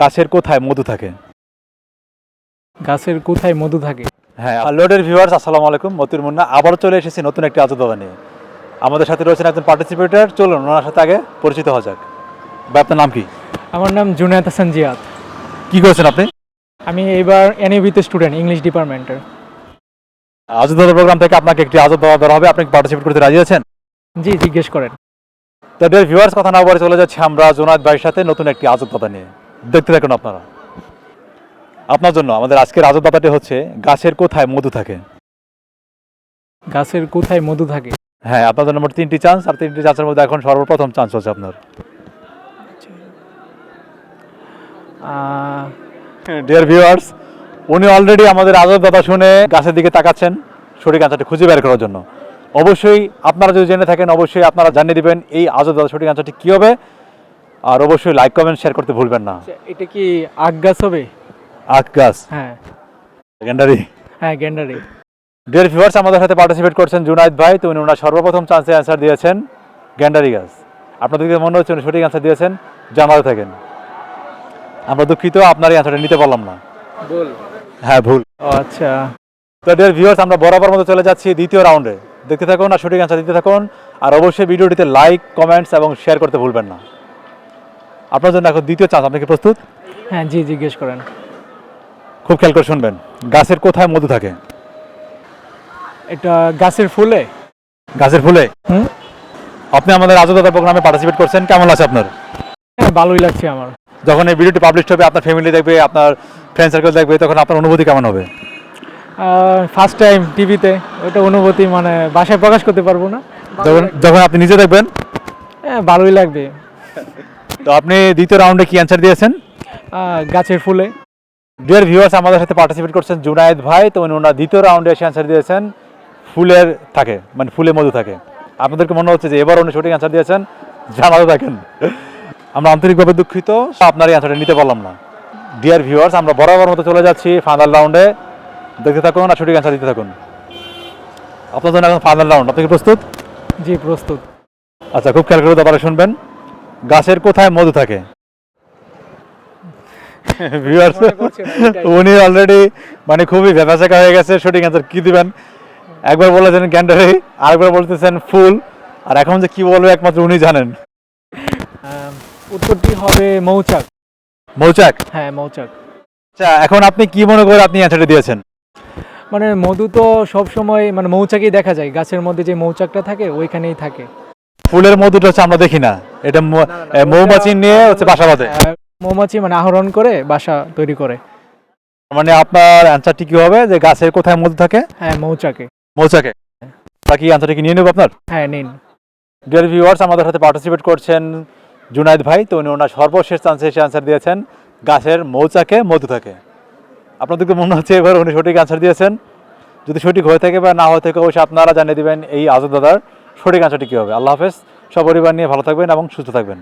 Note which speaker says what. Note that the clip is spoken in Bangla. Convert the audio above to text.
Speaker 1: গাছের কোথায় মধু থাকে?
Speaker 2: গাছের কোথায় মধু থাকে?
Speaker 1: হ্যাঁ লোডের ভিউয়ার্স আসসালামু আলাইকুম। মতির মুন্না আবারও চলে এসেছি নতুন একটি আজদাবা নিয়ে আমাদের সাথে রয়েছেন একজন পার্টিসিপেটর চলুন ওনার সাথে আগে পরিচিত হওয়া যাক। ভাই আপনার নাম কি?
Speaker 2: আমার নাম জুনায়দ হাসান জিয়াদ।
Speaker 1: কি করেছেন আপনি?
Speaker 2: আমি এবার এনইউবিতে স্টুডেন্ট ইংলিশ ডিপার্টমেন্টের
Speaker 1: আজদাবা প্রোগ্রাম থেকে আপনাকে একটি আজদাবা দেওয়া হবে। আপনি পার্টিসিপেট করতে রাজি আছেন?
Speaker 2: জি জিজ্ঞেস করেন।
Speaker 1: তাদের ভিউয়ার্স কথা না বলে চলে যাচ্ছি আমরা জোনাদ ভাইয়ের সাথে নতুন একটি আজদাতা নিয়ে দেখতে থাকুন আপনারা। আপনার জন্য আমাদের আজকের আজদাতাটি হচ্ছে গাছের কোথায় মধু থাকে?
Speaker 2: গাছের কোথায় মধু থাকে?
Speaker 1: হ্যাঁ আপনার জন্য মোট তিনটি চান্স আর তিনটি চান্সের মধ্যে এখন সর্বপ্রথম চান্স হচ্ছে আপনার। ডিয়ার ভিউয়ার্স উনি অলরেডি আমাদের দাদা শুনে গাছের দিকে তাকাচ্ছেন সঠিক আনসারটি খুঁজে বের করার জন্য। অবশ্যই আপনারা যদি জেনে থাকেন অবশ্যই আপনারা জানিয়ে দিবেন এই আজব দাদা সঠিক আনসারটি কী হবে। আর অবশ্যই লাইক কমেন্ট শেয়ার করতে ভুলবেন না।
Speaker 2: আচ্ছা, এটা কি আখ গাছ হবে?
Speaker 1: আখ গাছ।
Speaker 2: হ্যাঁ।
Speaker 1: সেকেন্ডারি
Speaker 2: হ্যাঁ গ্যান্ডারি।
Speaker 1: ডিয়ার ভিউয়ার্স আমাদের সাথে পার্টিসিপেট করছেন জুনাইদ ভাই। তো উনি ওনার সর্বপ্রথম চান্সে অ্যান্সার দিয়েছেন গ্যান্ডারি গাছ। আপনাদেরকে মনে হচ্ছে উনি সঠিক অ্যান্সার দিয়েছেন জানাতে থাকেন। আমরা দুঃখিত আপনার এই অ্যান্সারটা নিতে পারলাম না।
Speaker 2: বল
Speaker 1: হ্যাঁ ভুল।
Speaker 2: আচ্ছা।
Speaker 1: তো ডিয়ার ভিউয়ার্স আমরা বরাবর মতো চলে যাচ্ছি দ্বিতীয় রাউন্ডে দেখতে থাকুন আর সঠিক অ্যান্সার দিতে থাকুন। আর অবশ্যই ভিডিওটিতে লাইক কমেন্টস এবং শেয়ার করতে ভুলবেন না। আপনার জন্য এখন দ্বিতীয় চান্স আপনি কি প্রস্তুত?
Speaker 2: হ্যাঁ জি জিজ্ঞেস করেন।
Speaker 1: খুব খেয়াল করে শুনবেন গাছের কোথায় মধু থাকে?
Speaker 2: এটা গাছের ফুলে।
Speaker 1: গাছের ফুলে? আপনি আমাদের আজদাতা প্রোগ্রামে পার্টিসিপেট করছেন কেমন আছে আপনার?
Speaker 2: হ্যাঁ ভালোই লাগছে আমার।
Speaker 1: যখন এই ভিডিওটি পাবলিশ হবে আপনার ফ্যামিলি দেখবে আপনার ফ্রেন্ড সার্কেল দেখবে তখন আপনার অনুভূতি কেমন হবে?
Speaker 2: ফার্স্ট টাইম টিভিতে ওটা অনুভূতি মানে বাসায় প্রকাশ করতে পারব না।
Speaker 1: যখন যখন আপনি নিজে দেখবেন?
Speaker 2: হ্যাঁ ভালোই লাগবে।
Speaker 1: তো আপনি দ্বিতীয় রাউন্ডে কি অ্যান্সার দিয়েছেন?
Speaker 2: গাছের ফুলে।
Speaker 1: ডিয়ার ভিউয়ার্স আমাদের সাথে পার্টিসিপেট করছেন জুনায়েদ ভাই তো উনি ওনার দ্বিতীয় রাউন্ডে এসে অ্যান্সার দিয়েছেন ফুলের থাকে মানে ফুলে মধু থাকে। আপনাদেরকে মনে হচ্ছে যে এবার উনি সঠিক অ্যান্সার দিয়েছেন জানাতে থাকেন। আমরা আন্তরিকভাবে দুঃখিত আপনার এই অ্যান্সারটা নিতে পারলাম না। ডিয়ার ভিউয়ার্স আমরা বরাবর মতো চলে যাচ্ছি ফাইনাল রাউন্ডে দেখতে থাকুন আর সঠিক অ্যান্সার দিতে থাকুন। আপনার জন্য এখন ফাইনাল রাউন্ড আপনি কি প্রস্তুত?
Speaker 2: জি প্রস্তুত।
Speaker 1: আচ্ছা খুব খেয়াল করে ব্যাপারে শুনবেন। গাছের কোথায় মধু থাকে। উনি অলরেডি মানে খুবই ভেপাচাকা হয়ে গেছে সঠিক অ্যান্সার কি দিবেন? একবার বলেছেন গ্যান্ডারি আরেকবার বলতেছেন ফুল আর এখন যে কি বলবে একমাত্র উনি জানেন।
Speaker 2: উত্তরটি হবে মৌচাক।
Speaker 1: মৌচাক?
Speaker 2: হ্যাঁ মৌচাক।
Speaker 1: আচ্ছা এখন আপনি কি মনে করে আপনি অ্যান্সারটা দিয়েছেন?
Speaker 2: মানে মধু তো সব সময় মানে মৌচাকেই দেখা যায় গাছের মধ্যে যে মৌচাকটা থাকে ওইখানেই থাকে।
Speaker 1: ফুলের মধুটা হচ্ছে আমরা দেখি না। এটা মৌমাছি নিয়ে হচ্ছে বাসা বাঁধে।
Speaker 2: মৌমাছি মানে আহরণ করে বাসা তৈরি করে।
Speaker 1: মানে আপনার অ্যান্সারটি কি হবে? যে গাছের কোথায় মধু থাকে?
Speaker 2: হ্যাঁ মৌচাকে।
Speaker 1: মৌচাকে। বাকি অ্যান্সারটি কি নিয়ে নেব আপনার?
Speaker 2: হ্যাঁ নিন।
Speaker 1: ডিয়ার ভিউয়ার্স আমাদের সাথে পার্টিসিপেট করছেন জুনাইদ ভাই। তো উনি ওনার সর্বশেষ চান্সে এসে অ্যান্সার দিয়েছেন গাছের মৌচাকে মধু থাকে। আপনাদেরকে মনে হচ্ছে এবার উনি সঠিক অ্যান্সার দিয়েছেন। যদি সঠিক হয়ে থাকে বা না হয়ে থাকে অবশ্যই আপনারা জানিয়ে দিবেন এই আজাদ দাদার সঠিক অ্যান্সারটি কী হবে। আল্লাহ হাফেজ। সপরিবার নিয়ে ভালো থাকবেন এবং সুস্থ থাকবেন।